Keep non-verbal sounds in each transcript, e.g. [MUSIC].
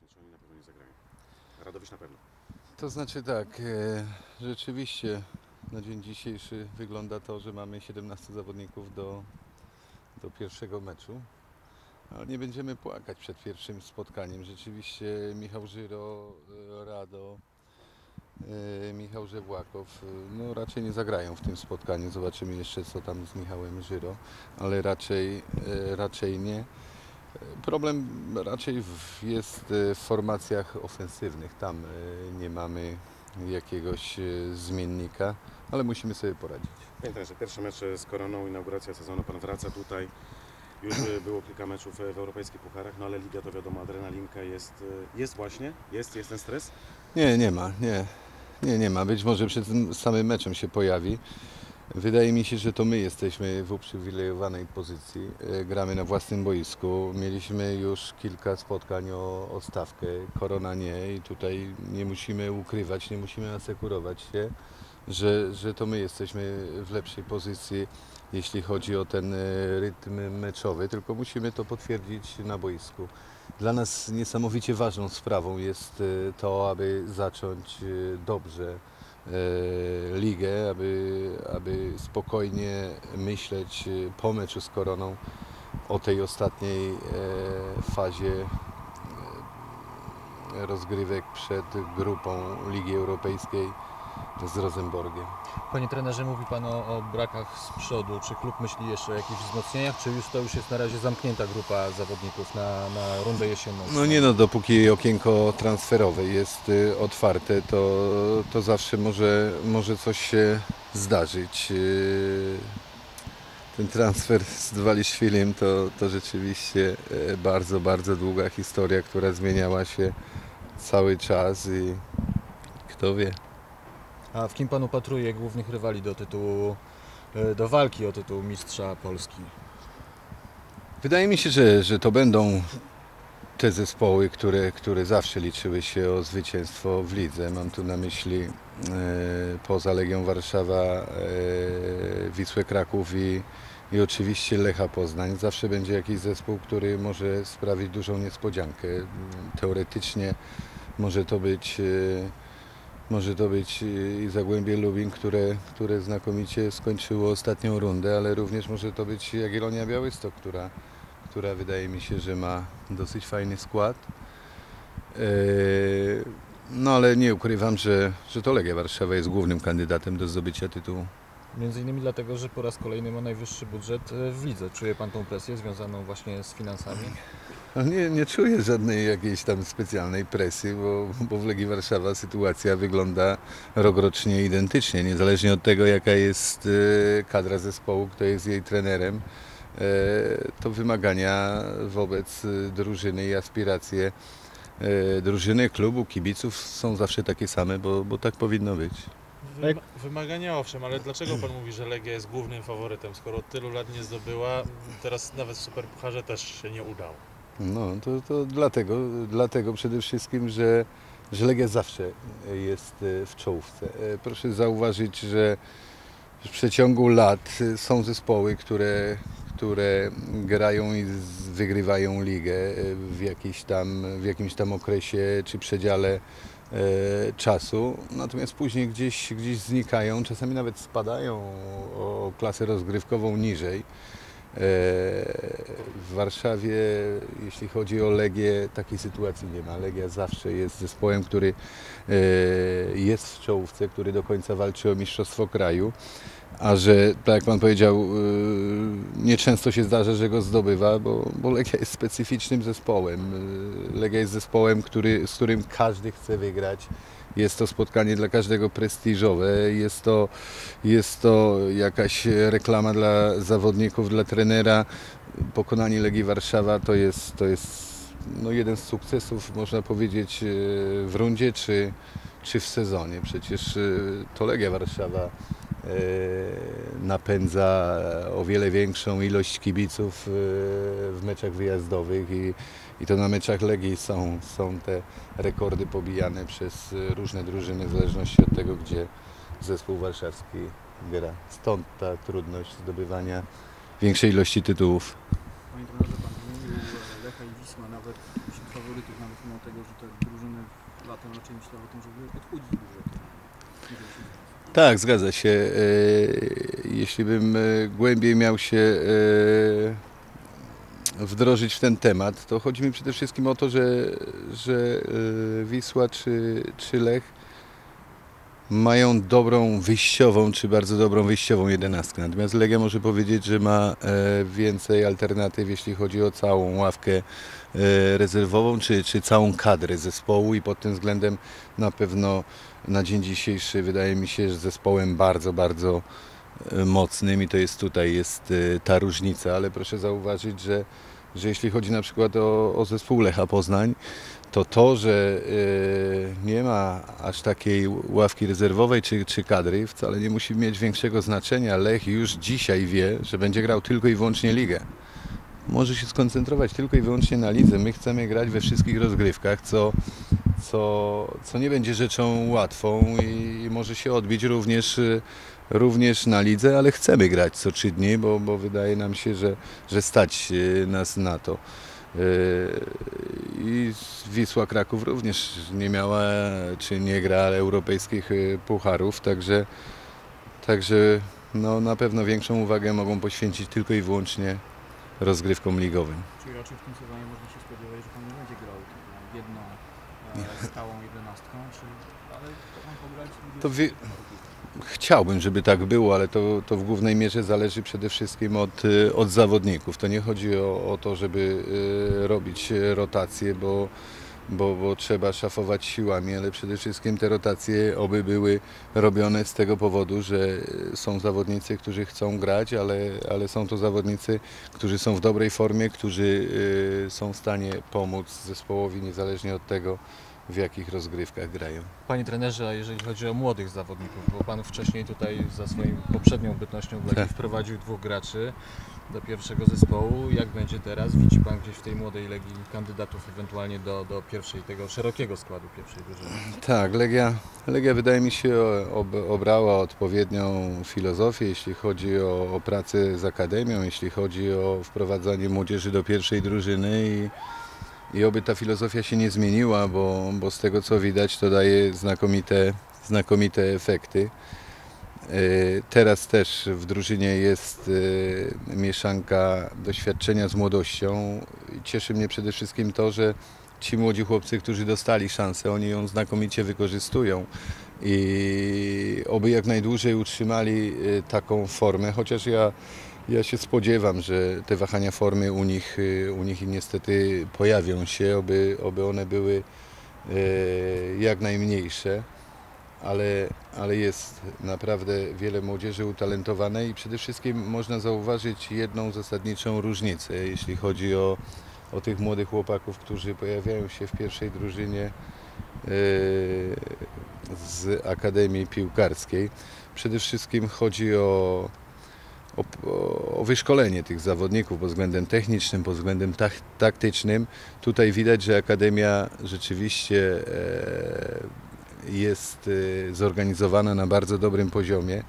właśnie, czy oni na pewno nie zagrają? Na pewno. To znaczy tak, e, rzeczywiście na dzień dzisiejszy wygląda to, że mamy 17 zawodników do, do pierwszego meczu. Ale nie będziemy płakać przed pierwszym spotkaniem. Rzeczywiście Michał Żyro, e, Rado, e, Michał Żewłakow, no raczej nie zagrają w tym spotkaniu. Zobaczymy jeszcze co tam z Michałem Żyro, ale raczej, raczej nie. Problem raczej jest e, w formacjach ofensywnych. Tam e, nie mamy jakiegoś e, zmiennika, ale musimy sobie poradzić. Panie trenerze, pierwszy mecz z Koroną, inauguracja sezonu, Pan wraca tutaj. Już było kilka meczów w europejskich pucharach, no ale Liga to wiadomo, adrenalinka jest, jest właśnie, jest, jest ten stres. Nie, nie ma, nie. Nie, nie ma. Być może przed tym samym meczem się pojawi. Wydaje mi się, że to my jesteśmy w uprzywilejowanej pozycji. E, Gramy na własnym boisku. Mieliśmy już kilka spotkań o, o stawkę. Korona nie i tutaj nie musimy ukrywać, nie musimy asekurować się, że, że to my jesteśmy w lepszej pozycji, jeśli chodzi o ten e, rytm meczowy, tylko musimy to potwierdzić na boisku. Dla nas niesamowicie ważną sprawą jest e, to, aby zacząć dobrze ligę, aby, aby spokojnie myśleć e, po meczu z Koroną o tej ostatniej e, fazie e, rozgrywek przed grupą Ligi Europejskiej z Rosenborgiem. Panie trenerze, mówi Pan o, o brakach z przodu. Czy klub myśli jeszcze o jakichś wzmocnieniach, czy już to już jest na razie zamknięta grupa zawodników na, na rundę jesienną? No nie no, dopóki okienko transferowe jest y, otwarte, to, to zawsze może, może coś się zdarzyć. Y, Ten transfer z Dwaliszwilim to, to rzeczywiście e, bardzo, bardzo długa historia, która zmieniała się cały czas i kto wie. A w kim Pan upatruje głównych rywali do tytułu, e, do walki o tytuł mistrza Polski? Wydaje mi się, że, że to będą te zespoły, które, które zawsze liczyły się o zwycięstwo w lidze. Mam tu na myśli e, poza Legią Warszawa, e, Wisłę Kraków i, i oczywiście Lecha Poznań. Zawsze będzie jakiś zespół, który może sprawić dużą niespodziankę. Teoretycznie może to być, e, może to być e, i Zagłębie Lubin, które, które znakomicie skończyło ostatnią rundę, ale również może to być Jagiellonia Białystok, która która wydaje mi się, że ma dosyć fajny skład. Eee, No ale nie ukrywam, że, że to Legia Warszawa jest głównym kandydatem do zdobycia tytułu. Między innymi dlatego, że po raz kolejny ma najwyższy budżet e, w lidze. Czuje Pan tą presję związaną właśnie z finansami? No Nie, nie czuję żadnej jakiejś tam specjalnej presji, bo, bo w Legii Warszawa sytuacja wygląda rokrocznie identycznie, niezależnie od tego jaka jest e, kadra zespołu, kto jest jej trenerem. e, To wymagania wobec e, drużyny i aspiracje drużyny, klubu, kibiców są zawsze takie same, bo, bo tak powinno być. Wyma- wymagania owszem, ale dlaczego pan mówi, że Legia jest głównym faworytem, skoro od tylu lat nie zdobyła, teraz nawet w Superpucharze też się nie udało. No, to, to dlatego, dlatego przede wszystkim, że, że Legia zawsze jest e, w czołówce. E, Proszę zauważyć, że w przeciągu lat e, są zespoły, które, które grają i wygrywają ligę w, tam, w jakimś tam okresie czy przedziale czasu, natomiast później gdzieś, gdzieś znikają, czasami nawet spadają o klasę rozgrywkową niżej. E, W Warszawie, jeśli chodzi o Legię, takiej sytuacji nie ma. Legia zawsze jest zespołem, który e, jest w czołówce, który do końca walczy o mistrzostwo kraju, a że, tak jak Pan powiedział, e, nieczęsto się zdarza, że go zdobywa, bo, bo Legia jest specyficznym zespołem. Legia jest zespołem, który, z którym każdy chce wygrać. Jest to spotkanie dla każdego prestiżowe, jest to, jest to jakaś reklama dla zawodników, dla trenera. Pokonanie Legii Warszawa to jest, to jest no jeden z sukcesów, można powiedzieć, e, w rundzie czy, czy w sezonie. Przecież e, to Legia Warszawa e, napędza o wiele większą ilość kibiców w meczach wyjazdowych i, i to na meczach Legii są, są te rekordy pobijane przez e, różne drużyny w zależności od tego, gdzie zespół warszawski gra. Stąd ta trudność zdobywania większej ilości tytułów. Panie trenerze, pan wymienił Lecha i Wisła, nawet wśród faworytów, nawet mimo tego, że te drużyny latem raczej myślały o tym, żeby odchudzić budżet. Tak, zgadza się. E, Jeśli bym e, głębiej miał się e, wdrożyć w ten temat, to chodzi mi przede wszystkim o to, że, że e, Wisła czy, czy Lech mają dobrą wyjściową, czy bardzo dobrą wyjściową jedenastkę. Natomiast Legia może powiedzieć, że ma e, więcej alternatyw, jeśli chodzi o całą ławkę e, rezerwową, czy, czy całą kadrę zespołu i pod tym względem na pewno na dzień dzisiejszy wydaje mi się, że zespołem bardzo, bardzo mocnym i to jest tutaj jest e, ta różnica, ale proszę zauważyć, że, że jeśli chodzi na przykład o, o zespół Lecha Poznań, to to, że e, nie ma aż takiej ławki rezerwowej czy, czy kadry wcale nie musi mieć większego znaczenia. Lech już dzisiaj wie, że będzie grał tylko i wyłącznie ligę. Może się skoncentrować tylko i wyłącznie na lidze. My chcemy grać we wszystkich rozgrywkach, co, co, co nie będzie rzeczą łatwą i, i może się odbić również, również na lidze, ale chcemy grać co trzy dni, bo, bo wydaje nam się, że, że stać y, nas na to. Y, I Wisła Kraków również nie miała, czy nie gra europejskich y, pucharów, także, także no, na pewno większą uwagę mogą poświęcić tylko i wyłącznie rozgrywkom ligowym. Czyli raczej w tym sezonie można się spodziewać, że Pan nie będzie grał jedną e, stałą jedenastką, czy... ale to Pan pograć To wie- Chciałbym, żeby tak było, ale to, to w głównej mierze zależy przede wszystkim od, y, od zawodników. To nie chodzi o, o to, żeby y, robić y, rotacje, bo, bo, bo trzeba szafować siłami, ale przede wszystkim te rotacje oby były robione z tego powodu, że są zawodnicy, którzy chcą grać, ale, ale są to zawodnicy, którzy są w dobrej formie, którzy są w stanie pomóc zespołowi niezależnie od tego, w jakich rozgrywkach grają. Panie trenerze, a jeżeli chodzi o młodych zawodników, bo Pan wcześniej tutaj za swoją poprzednią bytnością w Legii Tak. wprowadził dwóch graczy do pierwszego zespołu. Jak będzie teraz? Widzi Pan gdzieś w tej młodej Legii kandydatów ewentualnie do, do pierwszej, tego szerokiego składu pierwszej drużyny? Tak, Legia, Legia wydaje mi się ob, obrała odpowiednią filozofię, jeśli chodzi o, o pracę z akademią, jeśli chodzi o wprowadzanie młodzieży do pierwszej drużyny i, i oby ta filozofia się nie zmieniła, bo, bo z tego co widać to daje znakomite, znakomite efekty. E, Teraz też w drużynie jest e, mieszanka doświadczenia z młodością. Cieszy mnie przede wszystkim to, że ci młodzi chłopcy, którzy dostali szansę, oni ją znakomicie wykorzystują i oby jak najdłużej utrzymali y, taką formę, chociaż ja, ja się spodziewam, że te wahania formy u nich, y, u nich niestety pojawią się, oby, oby one były y, jak najmniejsze. Ale, ale jest naprawdę wiele młodzieży utalentowanej i przede wszystkim można zauważyć jedną zasadniczą różnicę, jeśli chodzi o, o tych młodych chłopaków, którzy pojawiają się w pierwszej drużynie e, z Akademii Piłkarskiej. Przede wszystkim chodzi o, o, o wyszkolenie tych zawodników pod względem technicznym, pod względem tak, taktycznym. Tutaj widać, że Akademia rzeczywiście e, jest e, zorganizowana na bardzo dobrym poziomie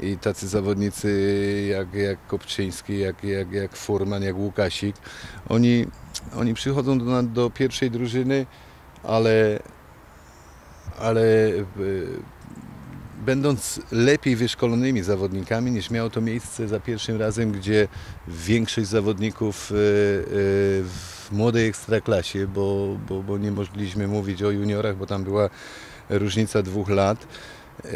i tacy zawodnicy jak, jak Kopczyński, jak, jak, jak Furman, jak Łukasik, oni, oni przychodzą do, do pierwszej drużyny, ale, ale e, będąc lepiej wyszkolonymi zawodnikami niż miało to miejsce za pierwszym razem, gdzie większość zawodników e, e, w młodej ekstraklasie, bo, bo, bo nie mogliśmy mówić o juniorach, bo tam była różnica dwóch lat, e,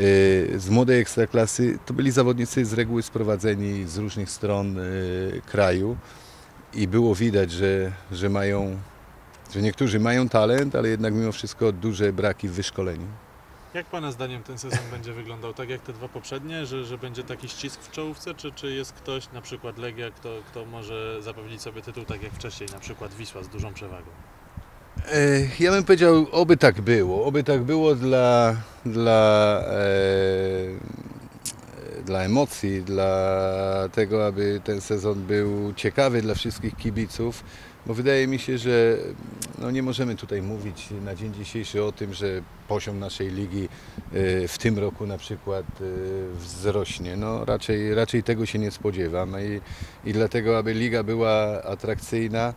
z młodej ekstraklasy to byli zawodnicy z reguły sprowadzeni z różnych stron kraju i było widać, że, że mają, że niektórzy mają talent, ale jednak mimo wszystko duże braki w wyszkoleniu. Jak Pana zdaniem ten sezon będzie wyglądał? Tak jak te dwa poprzednie, że, że będzie taki ścisk w czołówce, czy, czy jest ktoś, na przykład Legia, kto, kto może zapewnić sobie tytuł tak jak wcześniej, na przykład Wisła z dużą przewagą? E, Ja bym powiedział, oby tak było. Oby tak było dla, dla, e, dla emocji, dla tego, aby ten sezon był ciekawy dla wszystkich kibiców. Bo wydaje mi się, że no nie możemy tutaj mówić na dzień dzisiejszy o tym, że poziom naszej ligi e, w tym roku na przykład e, wzrośnie. No raczej, raczej tego się nie spodziewam i, i dlatego, aby liga była atrakcyjna,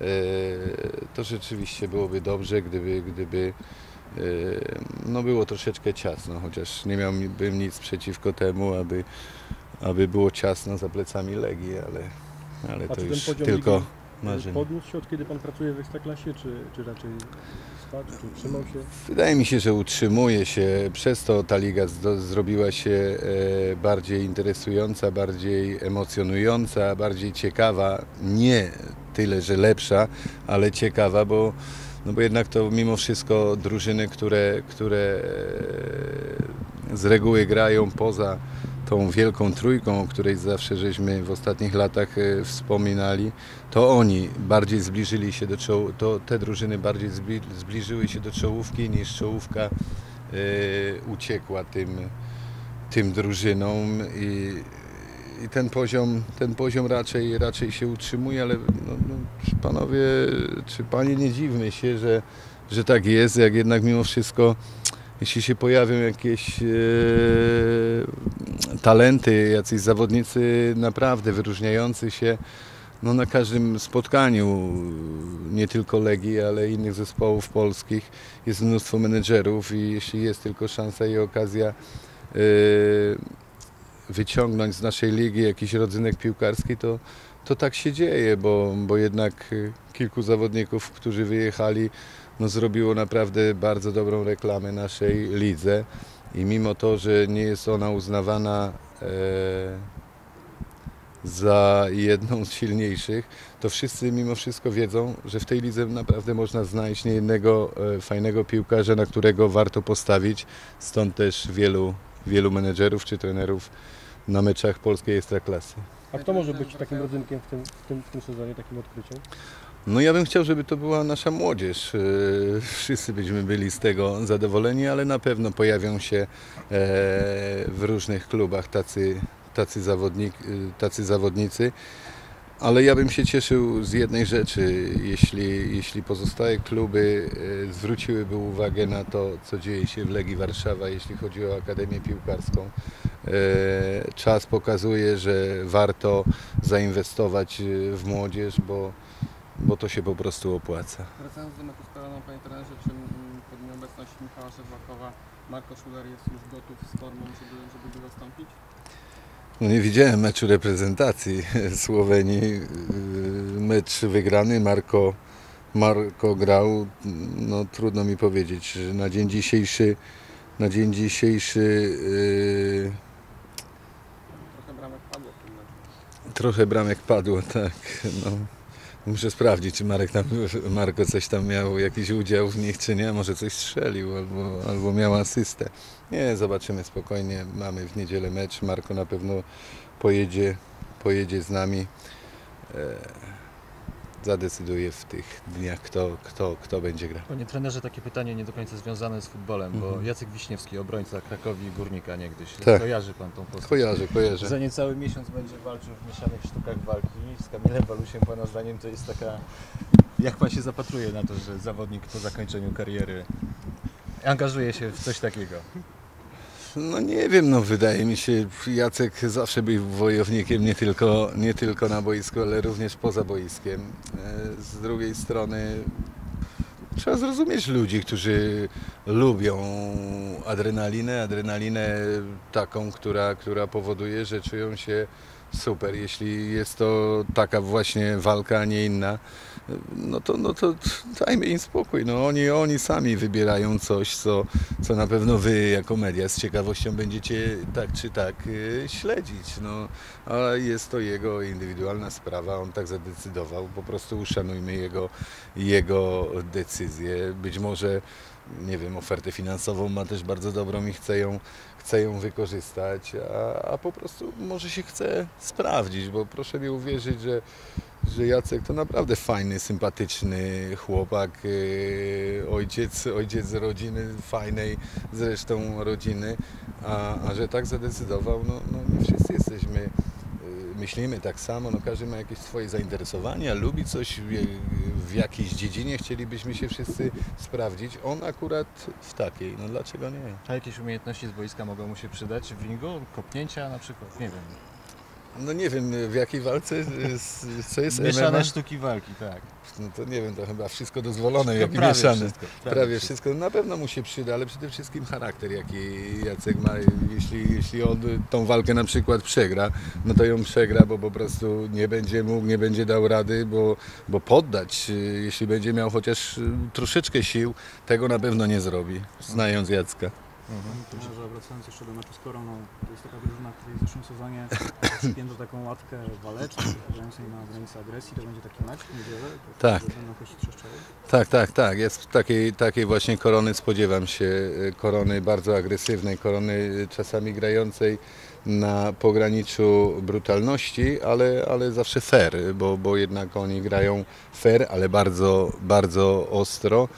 e, to rzeczywiście byłoby dobrze, gdyby, gdyby no było troszeczkę ciasno, chociaż nie miałbym nic przeciwko temu, aby, aby było ciasno za plecami Legii, ale, ale to już tylko ligi marzenie. podniósł się od kiedy Pan pracuje w Ekstraklasie, czy, czy raczej spadł, czy utrzymał się? Wydaje mi się, że utrzymuje się, przez to ta liga zrobiła się e, bardziej interesująca, bardziej emocjonująca, bardziej ciekawa. Nie tyle, że lepsza, ale ciekawa, bo, no bo jednak to mimo wszystko drużyny, które, które e, z reguły grają poza tą wielką trójką, o której zawsze żeśmy w ostatnich latach e, wspominali, to oni bardziej zbliżyli się do czoł- to te drużyny bardziej zbli- zbliżyły się do czołówki niż czołówka e, uciekła tym, tym drużynom i, i ten poziom, ten poziom raczej, raczej się utrzymuje, ale no, no, czy panowie, czy panie nie dziwmy się, że, że tak jest, jak jednak mimo wszystko jeśli się pojawią jakieś e, talenty, jacyś zawodnicy naprawdę wyróżniający się, no na każdym spotkaniu, nie tylko Legii, ale innych zespołów polskich, jest mnóstwo menedżerów i jeśli jest tylko szansa i okazja y, wyciągnąć z naszej ligi jakiś rodzynek piłkarski, to, to tak się dzieje, bo, bo jednak y, kilku zawodników, którzy wyjechali, no zrobiło naprawdę bardzo dobrą reklamę naszej lidze i mimo to, że nie jest ona uznawana e, za jedną z silniejszych, to wszyscy mimo wszystko wiedzą, że w tej lidze naprawdę można znaleźć niejednego e, fajnego piłkarza, na którego warto postawić. Stąd też wielu, wielu menedżerów czy trenerów na meczach polskiej ekstraklasy. A kto może być takim rodzynkiem w tym, w tym, w tym sezonie, takim odkryciem? No ja bym chciał, żeby to była nasza młodzież. E, Wszyscy byśmy byli z tego zadowoleni, ale na pewno pojawią się e, w różnych klubach tacy, tacy, zawodnik, e, tacy zawodnicy. Ale ja bym się cieszył z jednej rzeczy, jeśli, jeśli pozostałe kluby zwróciłyby uwagę na to, co dzieje się w Legii Warszawa, jeśli chodzi o Akademię Piłkarską. Czas pokazuje, że warto zainwestować w młodzież, bo, bo to się po prostu opłaca. Wracając do z Koroną, Panie trenerze, czy mm, pod nieobecność Michała Szewlakowa Marko Schuler jest już gotów z formą, żeby, żeby go zastąpić? No nie widziałem meczu reprezentacji [LAUGHS] Słowenii. Yy, Mecz wygrany, Marko, Marko grał. No trudno mi powiedzieć, że na dzień dzisiejszy, na dzień dzisiejszy yy, Trochę bramek padło w tym meczu. trochę bramek padło, tak. No. Muszę sprawdzić, czy Marek tam, Marko coś tam miał, jakiś udział w nich, czy nie. Może coś strzelił albo, albo miał asystę. Nie, zobaczymy spokojnie. Mamy w niedzielę mecz. Marko na pewno pojedzie, pojedzie z nami. E, zadecyduje w tych dniach, kto, kto, kto będzie grał. Panie trenerze, takie pytanie nie do końca związane z futbolem, bo Mhm. Jacek Wiśniewski, obrońca Krakowi i Górnika niegdyś. Tak. Kojarzy Pan tą postać? Kojarzę, kojarzę. Za niecały miesiąc będzie walczył w mieszanych sztukach walki z Kamilem Walusiem. Pana zdaniem to jest taka... Jak Pan się zapatruje na to, że zawodnik po zakończeniu kariery angażuje się w coś takiego? No nie wiem, no wydaje mi się, Jacek zawsze był wojownikiem nie tylko, nie tylko na boisku, ale również poza boiskiem. E, Z drugiej strony trzeba zrozumieć ludzi, którzy lubią adrenalinę, adrenalinę taką, która, która powoduje, że czują się super. Jeśli jest to taka właśnie walka, a nie inna, no to, no to dajmy im spokój. No oni, oni sami wybierają coś, co, co na pewno wy jako media z ciekawością będziecie tak czy tak y, śledzić. No, a jest to jego indywidualna sprawa, on tak zadecydował. Po prostu uszanujmy jego, jego decyzję. Być może, nie wiem, ofertę finansową ma też bardzo dobrą i chce ją, chce ją wykorzystać, a, a po prostu może się chce sprawdzić, bo proszę mi uwierzyć, że że Jacek to naprawdę fajny, sympatyczny chłopak, yy, ojciec, ojciec rodziny, fajnej zresztą rodziny, a, a że tak zadecydował, no, no nie wszyscy jesteśmy, myślimy tak samo, no każdy ma jakieś swoje zainteresowania, lubi coś w, jakiejś dziedzinie, chcielibyśmy się wszyscy sprawdzić, on akurat w takiej, no dlaczego nie? A jakieś umiejętności z boiska mogą mu się przydać w ringu? Kopnięcia na przykład? Nie wiem. No nie wiem w jakiej walce, z, co jest Mieszane MMA? sztuki walki, tak. No to nie wiem, to chyba wszystko dozwolone, jak prawie mieszane. wszystko, Prawie, wszystko. Na pewno mu się przyda, ale przede wszystkim charakter, jaki Jacek ma. Jeśli, jeśli on tą walkę na przykład przegra, no to ją przegra, bo po prostu nie będzie mógł, nie będzie dał rady, bo, bo poddać, y, jeśli będzie miał chociaż y, troszeczkę sił, tego na pewno nie zrobi, znając Jacka. Panie trenerze, wracając jeszcze do meczu z Koroną, to jest taka drużyna, której w zeszłym sezonie [COUGHS] spięto taką łatkę waleczną, wychodzącej na granicę agresji. To będzie taki mecz w niedzielę? Tak. że? Tak, tak, tak. Jest takiej, takiej właśnie korony spodziewam się. y, Korony bardzo agresywnej, korony y, czasami grającej na pograniczu brutalności, ale, ale zawsze fair, bo, bo jednak oni grają fair, ale bardzo, bardzo ostro.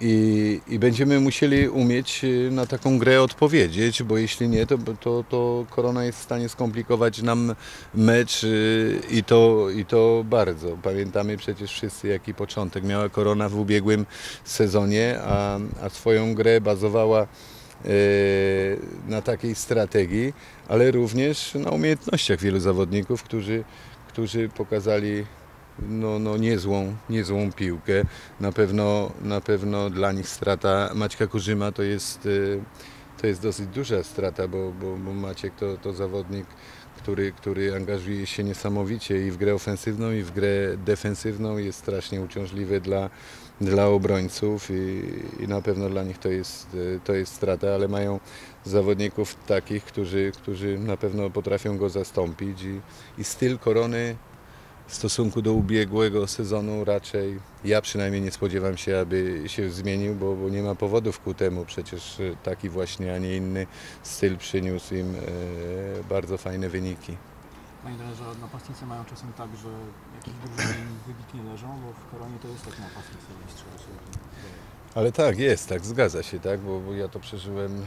I, I będziemy musieli umieć y, na taką grę odpowiedzieć, bo jeśli nie, to, to, to korona jest w stanie skomplikować nam mecz y, i to, i to bardzo. Pamiętamy przecież wszyscy, jaki początek miała korona w ubiegłym sezonie, a, a swoją grę bazowała e, na takiej strategii, ale również na umiejętnościach wielu zawodników, którzy, którzy pokazali no, no niezłą, niezłą piłkę. Na pewno, na pewno dla nich strata Maćka Kurzyma to jest, e, to jest dosyć duża strata, bo, bo, bo Maciek to, to zawodnik, który, który angażuje się niesamowicie i w grę ofensywną, i w grę defensywną. Jest strasznie uciążliwy dla, dla obrońców i, i na pewno dla nich to jest, e, to jest strata, ale mają zawodników takich, którzy, którzy na pewno potrafią go zastąpić i, i styl korony w stosunku do ubiegłego sezonu raczej ja przynajmniej nie spodziewam się, aby się zmienił, bo, bo nie ma powodów ku temu. Przecież e, taki właśnie, a nie inny styl przyniósł im e, bardzo fajne wyniki. Panie trenerze, napastnicy mają czasem tak, że jakieś drużyny wybitnie leżą, bo w Koronie to jest tak napastnik mistrza. Ale tak, jest, tak, zgadza się, tak, bo, bo ja to przeżyłem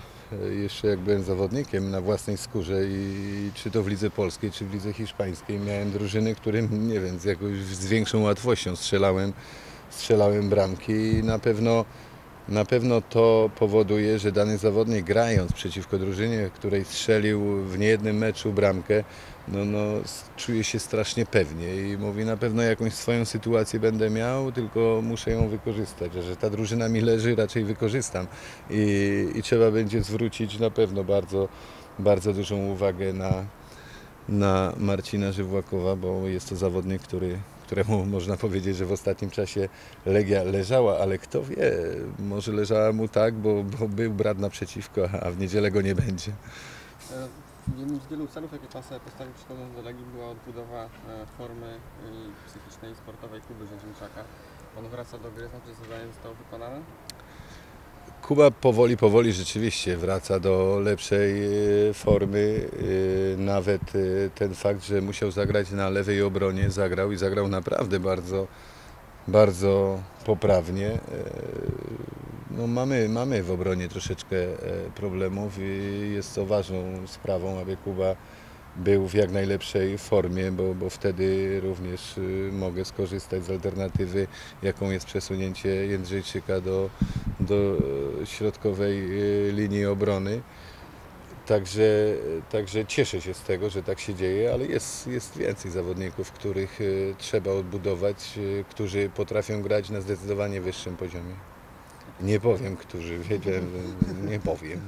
jeszcze jak byłem zawodnikiem na własnej skórze i czy to w lidze polskiej, czy w lidze hiszpańskiej miałem drużyny, którym, nie wiem, z, jakąś, z większą łatwością strzelałem, strzelałem bramki i na pewno, na pewno to powoduje, że dany zawodnik grając przeciwko drużynie, której strzelił w niejednym meczu bramkę, no, no, czuje się strasznie pewnie i mówi na pewno jakąś swoją sytuację będę miał, tylko muszę ją wykorzystać, że ta drużyna mi leży, raczej wykorzystam. I, i trzeba będzie zwrócić na pewno bardzo, bardzo dużą uwagę na, na Marcina Żywłakowa, bo jest to zawodnik, który, któremu można powiedzieć, że w ostatnim czasie Legia leżała, ale kto wie, może leżała mu tak, bo, bo był brat naprzeciwko, a w niedzielę go nie będzie. E, Jednym z wielu celów, jakie Pan sobie postawił przychodząc do Legii była odbudowa e, formy e, psychicznej i sportowej Kuby Rzeźniczaka. On wraca do gry, znaczy zadanie zostało wykonane? Kuba powoli, powoli rzeczywiście wraca do lepszej e, formy. E, Nawet e, ten fakt, że musiał zagrać na lewej obronie, zagrał i zagrał naprawdę bardzo, bardzo poprawnie. No mamy, mamy w obronie troszeczkę problemów i jest to ważną sprawą, aby Kuba był w jak najlepszej formie, bo, bo wtedy również y, mogę skorzystać z alternatywy, jaką jest przesunięcie Jędrzejczyka do, do e, środkowej e, linii obrony. Także, także cieszę się z tego, że tak się dzieje, ale jest, jest więcej zawodników, których trzeba odbudować, którzy potrafią grać na zdecydowanie wyższym poziomie. Nie powiem, którzy, wiedziałem, nie powiem.